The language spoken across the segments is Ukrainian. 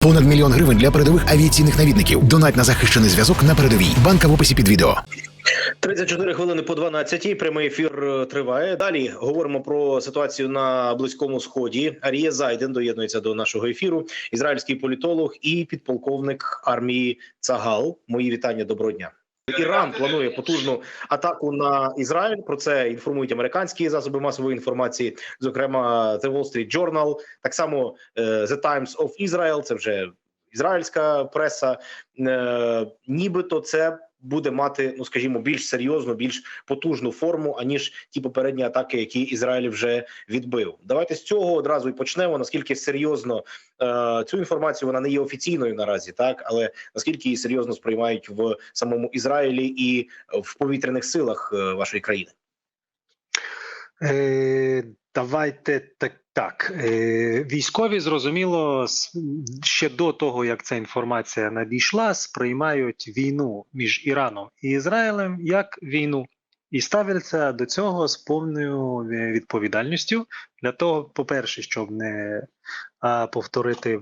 Понад мільйон гривень для передових авіаційних навідників. Донать на захищений зв'язок на передовій. Банка в описі під відео. 34 хвилини по 12. Прямий ефір е, триває. Далі говоримо про ситуацію на близькому сході. Арія Зайден доєднується до нашого ефіру. Ізраїльський політолог і підполковник армії Цагал. Мої вітання. Доброго дня. Іран планує потужну атаку на Ізраїль. Про це інформують американські засоби масової інформації, зокрема The Wall Street Journal, так само е, The Times of Israel, Це вже ізраїльська преса. Е, Нібито це буде мати, ну скажімо, більш серйозну, більш потужну форму, аніж ті попередні атаки, які Ізраїль вже відбив. Давайте з цього одразу і почнемо. Наскільки серйозно е, цю інформацію вона не є офіційною наразі, так але наскільки її серйозно сприймають в самому Ізраїлі і в повітряних силах е, вашої країни? Е, Давайте так. Так, е, військові зрозуміло ще до того, як ця інформація надійшла, сприймають війну між Іраном і Ізраїлем як війну, і ставляться до цього з повною е, відповідальністю для того, по-перше, щоб не повторити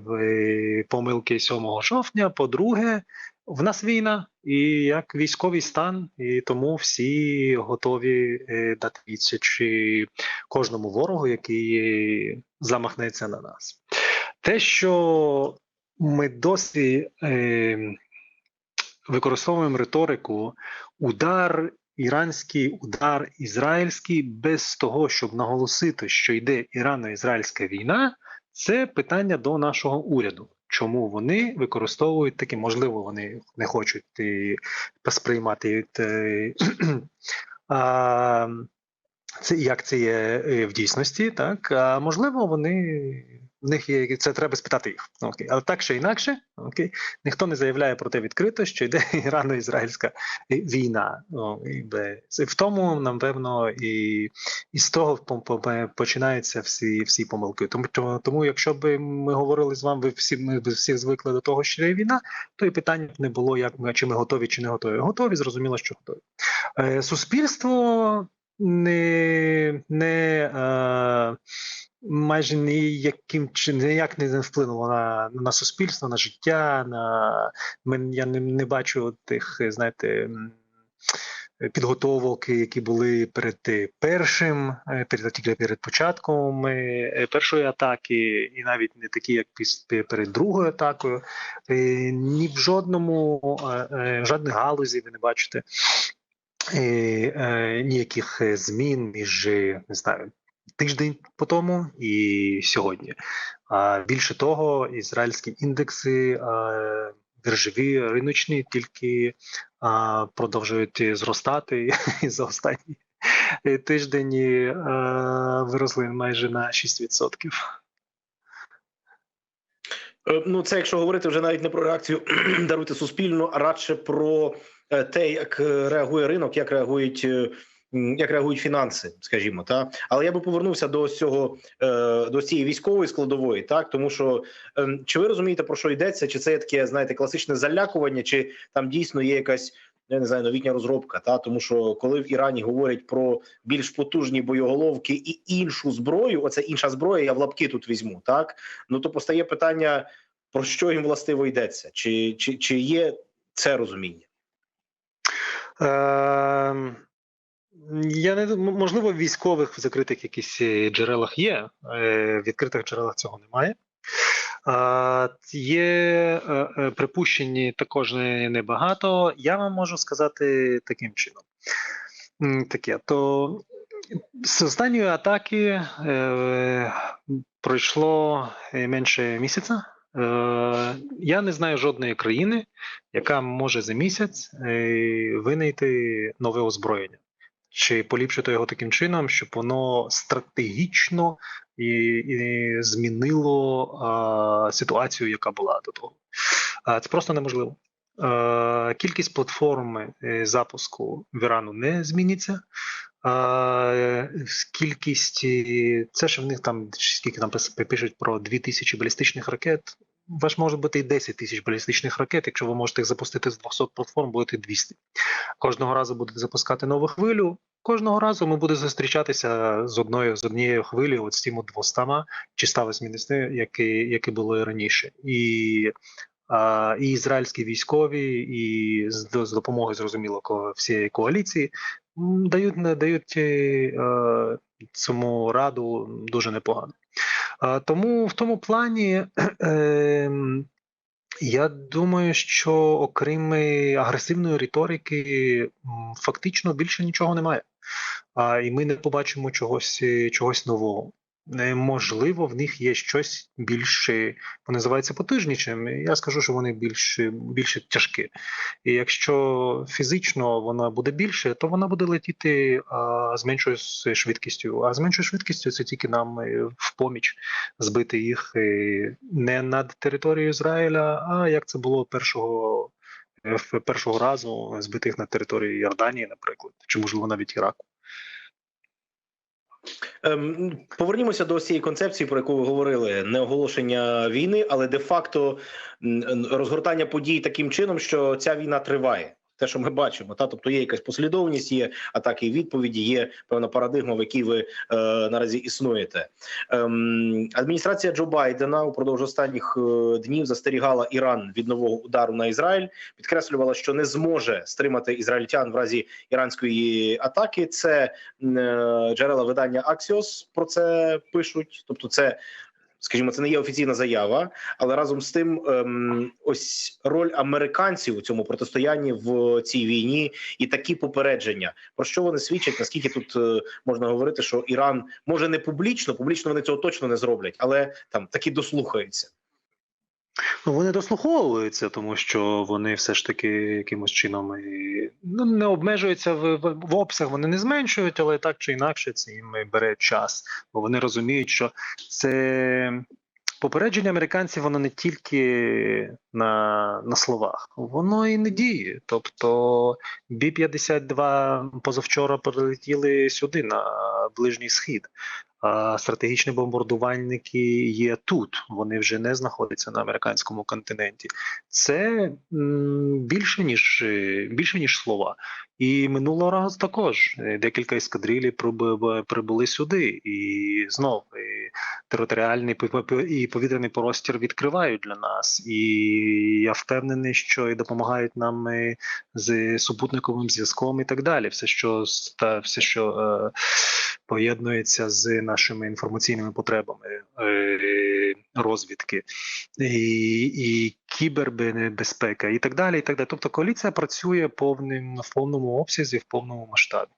помилки 7 жовтня. По-друге, в нас війна і як військовий стан, і тому всі готові е, дати відсіч кожному ворогу, який замахнеться на нас. Те, що ми досі е, використовуємо риторику удар іранський, удар ізраїльський, без того, щоб наголосити, що йде ірано-ізраїльська війна, це питання до нашого уряду. Чому вони використовують такі, можливо, вони не хочуть е, сприймати е, це як це є е, в дійсності, так? А можливо, вони в них є це треба спитати їх. Окей, але так чи інакше, окей, ніхто не заявляє про те відкрито, що йде ірано-ізраїльська війна. О, і в тому, напевно, і, і з того по- по- починаються всі всі помилки. Тому тому, якщо б ми говорили з вами, ви всі ми всі звикли до того, що є війна, то і питання не було, як ми чи ми готові, чи не готові. Готові, зрозуміло, що готові. Е, суспільство не, не е, майже ніяким чи ніяк не вплинуло на, на суспільство, на життя. На я не, не бачу тих, знаєте. Підготовок, які були перед першим, е, перед перед початком е, першої атаки, і навіть не такі, як перед другою атакою. Е, Ні в жодному жодних галузі ви не бачите ніяких змін між не знаю тиждень по тому і сьогодні. А більше того, ізраїльські індекси біржові риночні тільки продовжують зростати і за останні тиждень виросли майже на 6%. Е, Ну, це якщо говорити вже навіть не про реакцію даруйте суспільну, а радше про е, те, як е, реагує ринок, як реагують. Як реагують фінанси, скажімо, та але я би повернувся до цього е, до цієї військової складової, так тому що ем, чи ви розумієте про що йдеться? Чи це є таке, знаєте, класичне залякування, чи там дійсно є якась я не знаю новітня розробка? Та тому що коли в Ірані говорять про більш потужні боєголовки і іншу зброю, оце інша зброя, я в лапки тут візьму, так ну то постає питання про що їм властиво йдеться, чи, чи, чи є це розуміння? Е, я не можливо, в військових в закритих якісь е, джерелах є. е, В відкритих джерелах цього немає. Є е, припущені також небагато. Я вам можу сказати таким чином. Таке, то з останньої атаки пройшло менше місяця. Я не знаю жодної країни, яка може за місяць винайти нове озброєння, чи поліпшити його таким чином, щоб воно стратегічно і, і змінило а, ситуацію, яка була до того. А, це просто неможливо. Е, кількість платформ е, запуску в Ірану не зміниться. А, кількість е, це ж в них там скільки там пишуть про 2000 балістичних ракет. У вас може бути і 10 тисяч балістичних ракет. Якщо ви можете їх запустити з 200 платформ, буде 200. Кожного разу будете запускати нову хвилю. Кожного разу ми будемо зустрічатися з одною з однією хвилею, от з тим 200 чи 180, які, які було і раніше. І а, і ізраїльські військові, і з, з допомогою зрозуміло ко- всієї коаліції дають дають е, цьому раду дуже непогано. Тому в тому плані. Е, я думаю, що окрім е, агресивної риторики, фактично більше нічого немає. А, і ми не побачимо чогось, е, чогось нового. Можливо, в них є щось більше, вони називаються потужнішим. Я скажу, що вони більш, більше тяжкі. І якщо фізично вона буде більше, то вона буде летіти з меншою швидкістю. А з меншою швидкістю це тільки нам е, в поміч збити їх е, не над територією Ізраїля, а як це було першого, е, першого разу збити їх на території Йорданії, наприклад, чи можливо навіть Іраку. Ем, повернімося до цієї концепції, про яку ви говорили: не оголошення війни, але де-факто розгортання подій таким чином, що ця війна триває. Те, що ми бачимо, та тобто є якась послідовність, є атаки і відповіді, є певна парадигма, в якій ви е, наразі існуєте. Ем, адміністрація Джо Байдена упродовж останніх е, днів застерігала Іран від нового удару на Ізраїль, підкреслювала, що не зможе стримати ізраїльтян в разі іранської атаки. Це е, джерела видання Axios про це пишуть. Тобто, це, скажімо, це не є офіційна заява, але разом з тим, ем, ось роль американців у цьому протистоянні в цій війні і такі попередження. Про що вони свідчать? Наскільки тут е, можна говорити, що Іран може не публічно, публічно вони цього точно не зроблять, але там таки дослухаються. Ну, вони дослуховуються, тому що вони все ж таки якимось чином і, ну, не обмежуються в, в, в обсяг, вони не зменшують, але так чи інакше це їм бере час, бо вони розуміють, що це попередження американців, воно не тільки на, на словах, воно і не діє. Тобто Бі-52 позавчора прилетіли сюди на Ближній Схід. Стратегічні бомбардувальники є тут. Вони вже не знаходяться на американському континенті. Це більше ніж е, більше ніж слова. І минулого разу також е, декілька ескадрилів прибули сюди, і знов і територіальний і повітряний простір відкривають для нас. І я впевнений, що і допомагають нам е, з супутниковим зв'язком і так далі. Все, що все, що е, поєднується з нашими інформаційними потребами. Е, розвідки і, і кібербезпека, і так далі. І так далі. Тобто коаліція працює повним в повному обсязі, в повному масштабі.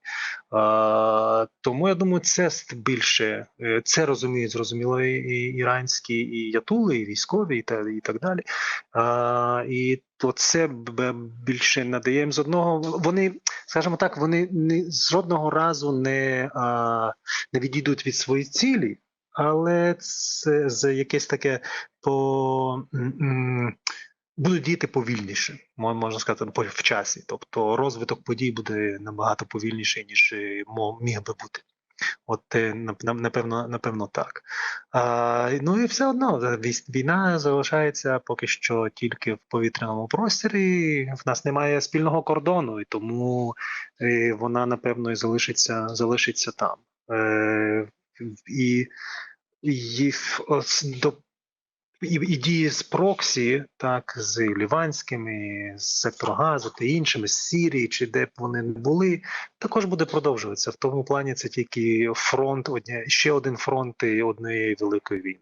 А, тому я думаю, це більше е, це розуміють зрозуміло і, іранські, і ятули, і військові, і, та, і так далі. А, і то це більше надає їм з одного. Вони, скажімо так, вони не з жодного разу не, а, не відійдуть від своїх цілі, але це з якесь таке по. Будуть діяти повільніше, мо- можна сказати, по- в часі. Тобто розвиток подій буде набагато повільніший, ніж міг би бути. От е, нап- нап- напевно, напевно, так. А, ну і все одно е, війна залишається поки що тільки в повітряному просторі. В нас немає спільного кордону, і тому е, вона напевно і залишиться, залишиться там. Е, і, і, і, і дії з проксі, так, з ліванськими, з сектору газу та іншими, з Сірії, чи де б вони не були, також буде продовжуватися. В тому плані це тільки фронт, одні, ще один фронт однієї великої війни.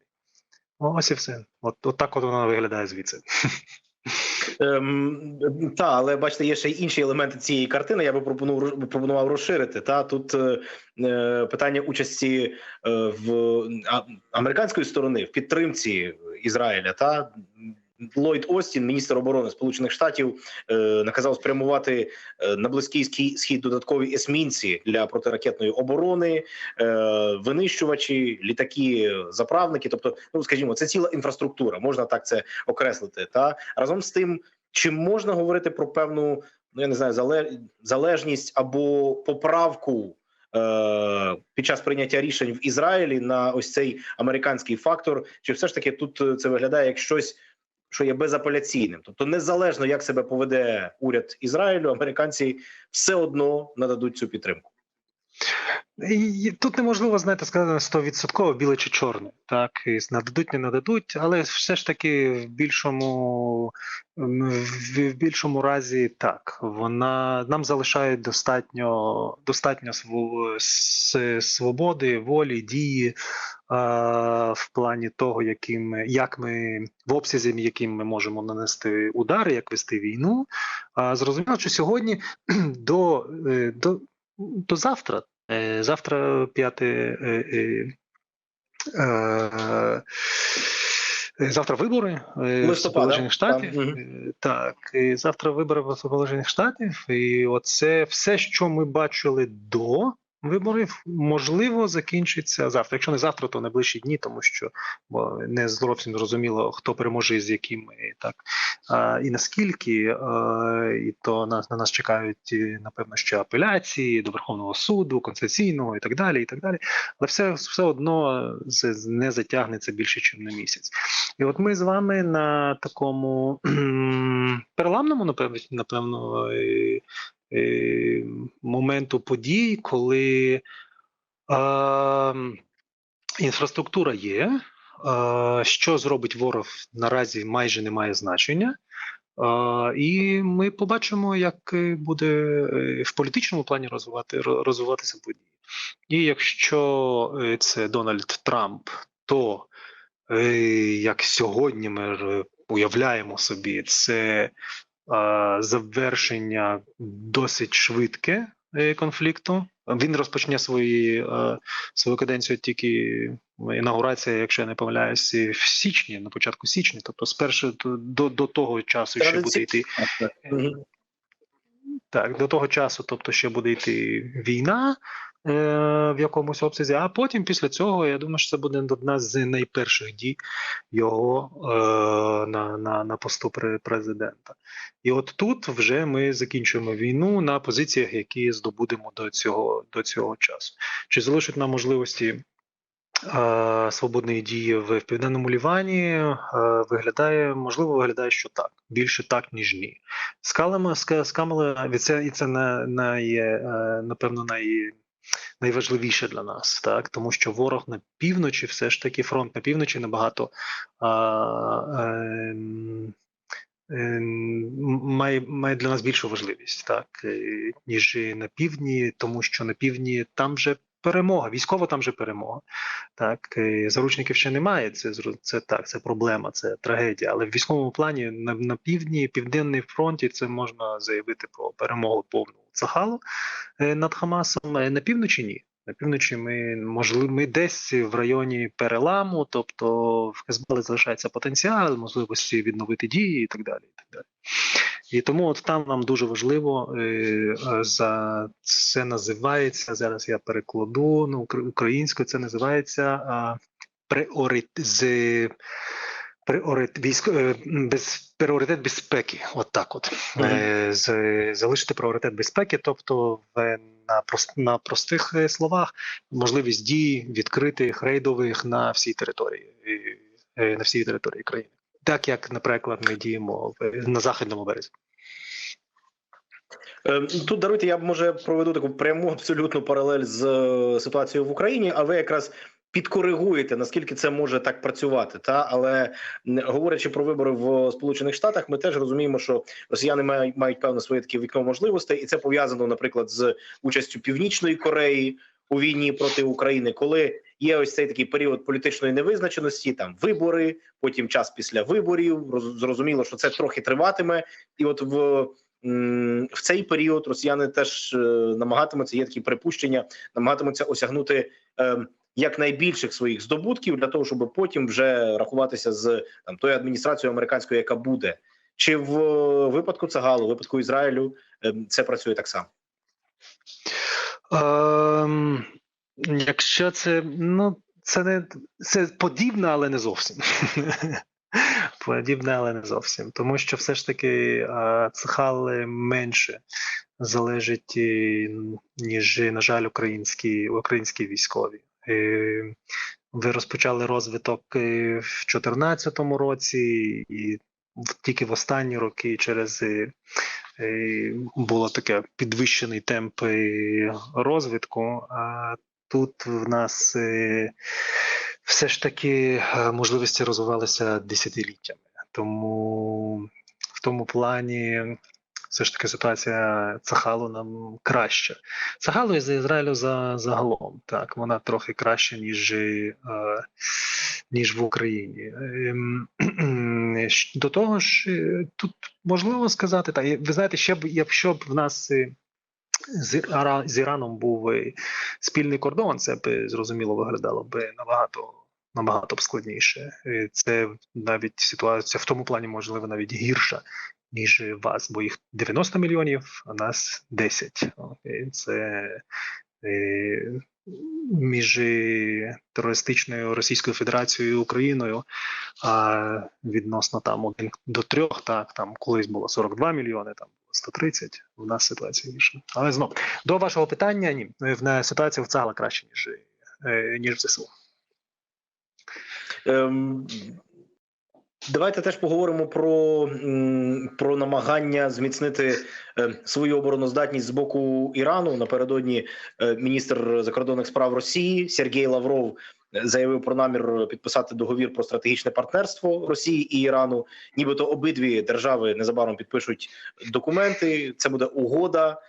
Ось і все. От, от так от вона виглядає звідси. Ем, та, але бачите, є ще інші елементи цієї картини. Я би пропонував пропонував розширити. Та тут е, е, питання участі е, в а, американської сторони в підтримці Ізраїля. Та Ллойд Остін, міністр оборони Сполучених Штатів, е, наказав спрямувати е, на близький схід додаткові есмінці для протиракетної оборони, е, винищувачі, літаки, заправники. Тобто, ну скажімо, це ціла інфраструктура, можна так це окреслити. Та разом з тим, чи можна говорити про певну, ну я не знаю, зале- залежність або поправку. Під час прийняття рішень в Ізраїлі на ось цей американський фактор, чи все ж таки тут це виглядає як щось що є безапеляційним. Тобто, незалежно як себе поведе уряд Ізраїлю, американці все одно нададуть цю підтримку. І тут неможливо знаєте сказати стовідсотково біле чи чорне. Так і нададуть, не нададуть, але все ж таки в більшому в, більшому разі так. Вона нам залишає достатньо достатньо свободи, волі, дії в плані того, яким як ми в обсязі, яким ми можемо нанести удари, як вести війну. Зрозуміло, що сьогодні до, е, до, до завтра. Е, Завтра 5 е, е, Завтра вибори в Сполучених Штатів. Так, і завтра вибори в Сполучених Штатів. І оце все, що ми бачили до виборів, можливо, закінчиться завтра. Якщо не завтра, то найближчі дні, тому що бо не зовсім зрозуміло, хто переможе з якими так а, і наскільки. А, і то нас на нас чекають напевно ще апеляції до Верховного суду, конституційного і так далі. І так далі. Але все, все одно не затягнеться більше, ніж на місяць. І от ми з вами на такому переламному, напевно, напевно, моменту подій, коли е, інфраструктура є. е, Що зробить ворог наразі майже не має значення. Е, І ми побачимо, як е, буде е, в політичному плані розвивати розвиватися події. І якщо е, це Дональд Трамп, то е, як сьогодні ми уявляємо собі, це е, завершення досить швидке е, конфлікту. Він розпочне свої, е, свою каденцію тільки інаугурація, якщо я не помиляюсь, в січні, на початку січня, тобто спершу до, до того часу ще буде йти. Так, до того часу, тобто ще буде йти війна в якомусь обсязі, а потім після цього я думаю, що це буде одна з найперших дій його е, на, на, на посту президента. І от тут вже ми закінчуємо війну на позиціях, які здобудемо до цього, до цього часу. Чи залишить нам можливості? е, Свободної дії в південному Лівані е, виглядає, можливо, виглядає, що так більше так ніж ні. Скалами ска- скамали і це і це на, на є, е, напевно най, найважливіше для нас, так тому що ворог на півночі, все ж таки, фронт на півночі набагато а, е, е, має, має для нас більшу важливість, так е, ніж на півдні, тому що на півдні там вже. Перемога, військова там же перемога. Так, е, заручників ще немає. Це це так, це проблема, це трагедія. Але в військовому плані на, на півдні, південний фронті, це можна заявити про перемогу повну Цахалу е, над Хамасом. Е, На півночі ні. На півночі ми можливо, ми десь в районі переламу, тобто в Хезбали залишається потенціал, можливості відновити дії і так далі. І так далі. І тому от там нам дуже важливо е, е, за це називається зараз. Я перекладу укра- українською. Це називається а, пріорит з пріорит військ е, без пріоритет безпеки. От так, от Мгм. е, з, залишити пріоритет безпеки, тобто в на на простих е, словах можливість дій відкритих рейдових на всій території е, на всій території країни, так як, наприклад, ми діємо в, на західному березі. Тут даруйте, я може проведу таку пряму абсолютну паралель з ситуацією в Україні, а ви якраз підкоригуєте наскільки це може так працювати. Та але говорячи про вибори в Сполучених Штатах, ми теж розуміємо, що росіяни мають мають певне своє таке вікно можливостей, і це пов'язано, наприклад, з участю Північної Кореї у війні проти України, коли є ось цей такий період політичної невизначеності, там вибори, потім час після виборів. Роз- Зрозуміло, що це трохи триватиме, і от в в цей період росіяни теж е, намагатимуться, є такі припущення, намагатимуться осягнути е, якнайбільших своїх здобутків для того, щоб потім вже рахуватися з там тою адміністрацією американською, яка буде. Чи в е, випадку Цагалу, в випадку Ізраїлю е, це працює так само? Ем, якщо це, ну, це не це подібне, але не зовсім. Подібне, але не зовсім. Тому що все ж таки е, цехали менше залежить, ніж, на жаль, українські, українські військові. Е, Ви розпочали розвиток е, в 2014 році, і тільки в останні роки через е, було таке підвищений темп розвитку. А тут в нас все ж таки можливості розвивалися десятиліттями. Тому в тому плані все ж таки ситуація Цахалу нам краща. Цахалу із Ізраїлю за, загалом, так, вона трохи краща, ніж, е, ніж в Україні. Ем, До того ж, е, тут можливо сказати, так, ви знаєте, ще б, якщо б в нас е, з, Іраном був е, спільний кордон, це б зрозуміло виглядало б набагато. Набагато б складніше. Це навіть ситуація в тому плані, можливо, навіть гірша, ніж вас, бо їх 90 мільйонів, а нас 10. Це е, між е, терористичною Російською Федерацією і Україною, а відносно там один до трьох, так там колись було 42 мільйони, там було 130, У нас ситуація гірша. Але знов до вашого питання, ні, в на ситуація в ЦАГЛа краще, ніж, е, ніж в ЗСУ. Ем, Давайте теж поговоримо про, про намагання зміцнити е, свою обороноздатність з боку Ірану. Напередодні е, міністр закордонних справ Росії Сергій Лавров заявив про намір підписати договір про стратегічне партнерство Росії і Ірану. Нібито обидві держави незабаром підпишуть документи. Це буде угода.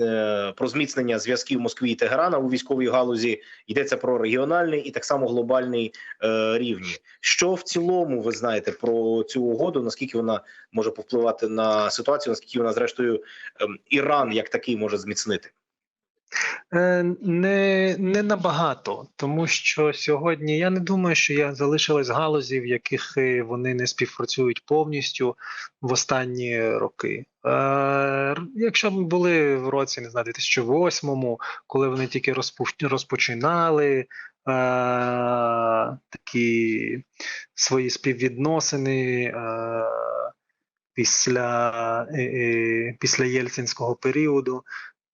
Е, Про зміцнення зв'язків Москві і Тегерана у військовій галузі йдеться про регіональний і так само глобальний е, рівні. Що в цілому ви знаєте про цю угоду? Наскільки вона може повпливати на ситуацію? Наскільки вона, зрештою, ем, Іран як такий може зміцнити? Е, Не, не набагато, тому що сьогодні я не думаю, що я залишилась галузі, в яких е, вони не співпрацюють повністю в останні роки. Е, Якщо ми були в році, не знаю, 2008-му, коли вони тільки розпочинали е, такі свої співвідносини. Е, Після, е, після Єльцинського періоду,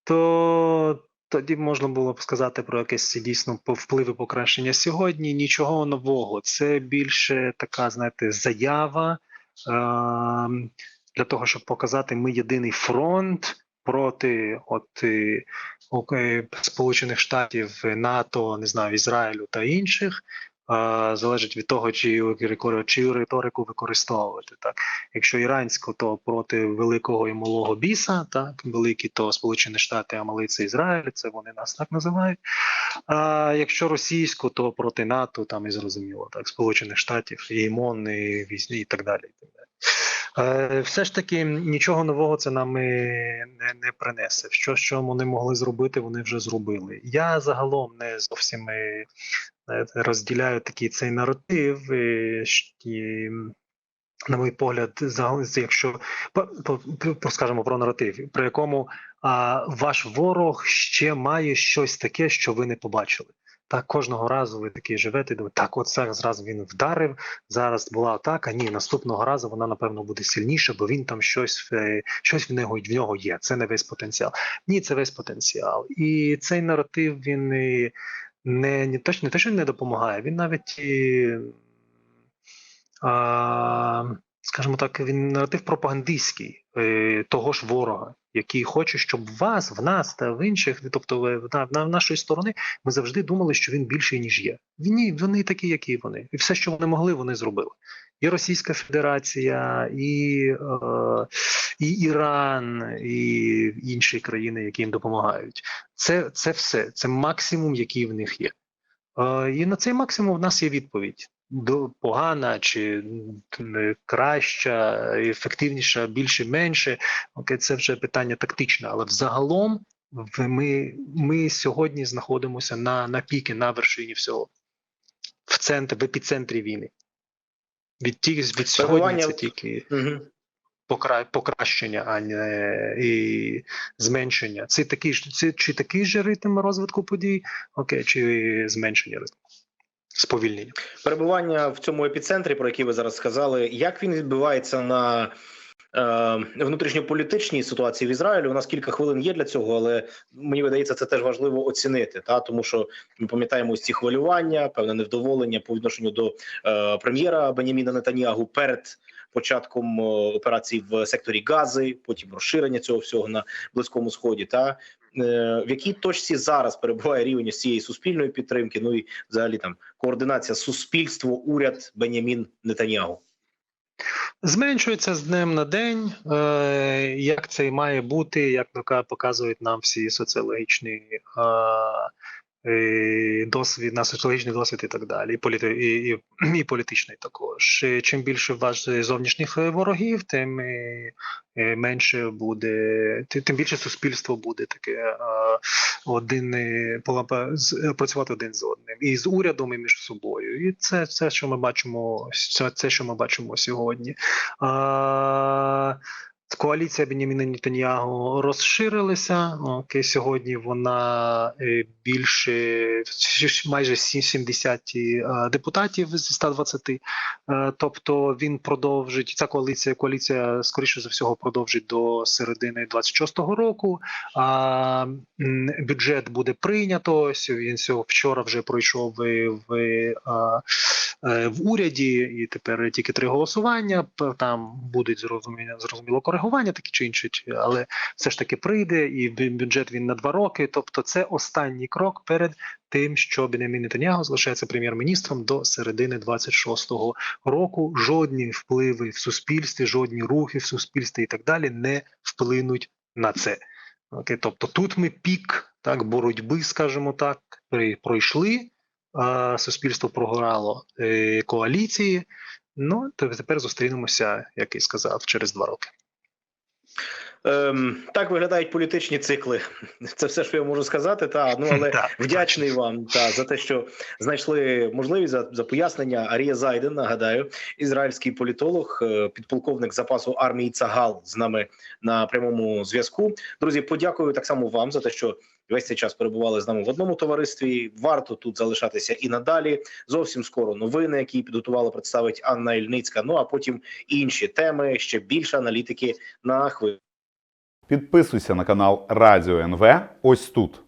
то тоді можна було б сказати про якесь дійсно впливи покращення сьогодні. Нічого нового. Це більше така, знаєте, заява е- для того, щоб показати, ми єдиний фронт проти от е, е, Сполучених Штатів, е, НАТО, не знаю, Ізраїлю та інших. Е, Залежить від того, чию чию риторику використовувати. Так, якщо іранську, то проти великого і малого біса, так великі, то Сполучені Штати, а малий це Ізраїль, це вони нас так називають. А якщо російську, то проти НАТО, там і зрозуміло, так Сполучених Штатів, і МОН, і військ, і так далі. І так далі. Е, Все ж таки нічого нового це нам і не, не принесе. Що, що вони могли зробити, вони вже зробили. Я загалом не зовсім е, знаєте, розділяю такий цей наратив. і, на мій погляд, якщо скажемо про наратив, при якому а, ваш ворог ще має щось таке, що ви не побачили. Так кожного разу ви такі живете, думаєте, так, от зараз він вдарив. Зараз була атака. Ні, наступного разу вона напевно буде сильніша, бо він там щось е, щось в нього в нього є. Це не весь потенціал. Ні, це весь потенціал. І цей наратив він не, не точно не те, що не допомагає, він навіть і, а, скажімо так, він наратив пропагандистський е, того ж ворога, який хоче, щоб вас, в нас та в інших, тобто в, на, на нашої сторони, ми завжди думали, що він більший ніж є. Ні, вони такі, які вони, і все, що вони могли, вони зробили. І Російська Федерація, і, е, і Іран, і інші країни, які їм допомагають. Це, це все, це максимум, який в них є. Е, і на цей максимум в нас є відповідь. До погана чи краща, ефективніша, більше, менше. Окей, це вже питання тактичне, але взагалом ми, ми сьогодні знаходимося на, на піки, на вершині всього, в центрі, в епіцентрі війни. Від, ті, від сьогодні це тільки Угу. покра... покращення, а не і зменшення. Це такий ж це чи такий же ритм розвитку подій, окей, чи зменшення ритму, сповільнення. Перебування в цьому епіцентрі, про який ви зараз сказали, як він відбувається на внутрішньополітичній ситуації в Ізраїлі? У нас кілька хвилин є для цього, але мені видається, це теж важливо оцінити. Та тому, що ми пам'ятаємо ці хвилювання, певне невдоволення по відношенню до е, прем'єра Беняміна Нетаньягу перед початком е, операцій в секторі Гази, потім розширення цього всього на близькому сході. Та е, в якій точці зараз перебуває рівень цієї суспільної підтримки? Ну і взагалі там координація суспільство, уряд Бенямін Нетаньягу. Зменшується з днем на день, е, як це і має бути, як показують нам всі соціологічні е, досвід, на соціологічний досвід і так далі, і, політи, і, і, і політичний також. Е, Чим більше ваш зовнішніх е, ворогів, тим е, е, менше буде, тим більше суспільство буде таке е, один е, е, працювати один з одним і з урядом, і між собою. І це це, що ми бачимо, це, це що ми бачимо сьогодні. А, Коаліція Беняміна Нетаньягу розширилася. Окей, сьогодні вона е, більше майже сі- 70 е, депутатів зі 120. Е, Тобто він продовжить ця коаліція. Коаліція скоріше за всього продовжить до середини 26-го року. А бюджет буде прийнято. Він сьо- вчора вже пройшов в, в, в уряді, і тепер тільки три голосування. Там будуть зрозуміло, зрозуміло коригування, такі чи інші, але все ж таки прийде, і бюджет він на два роки. Тобто, це останній крок перед тим, що Бенямін Нетаньягу залишається прем'єр-міністром до середини 26-го року. Жодні впливи в суспільстві, жодні рухи в суспільстві і так далі не вплинуть на це. Окей, тобто тут ми пік так боротьби, скажімо так, пройшли. а, Суспільство програло е, коаліції. Ну то тепер зустрінемося, як і сказав, через два роки. Ем, так виглядають політичні цикли. Це все, що я можу сказати. Та ну але вдячний вам та за те, що знайшли можливість за, за пояснення. Арія Зайден, нагадаю, ізраїльський політолог, е, підполковник запасу армії Цагал з нами на прямому зв'язку. Друзі, подякую так само вам за те, що весь цей час перебували з нами в одному товаристві. Варто тут залишатися і надалі. Зовсім скоро новини, які підготувала, представить Анна Ільницька. Ну а потім інші теми, ще більше аналітики на хвилі. Підписуйся на канал Радіо НВ ось тут.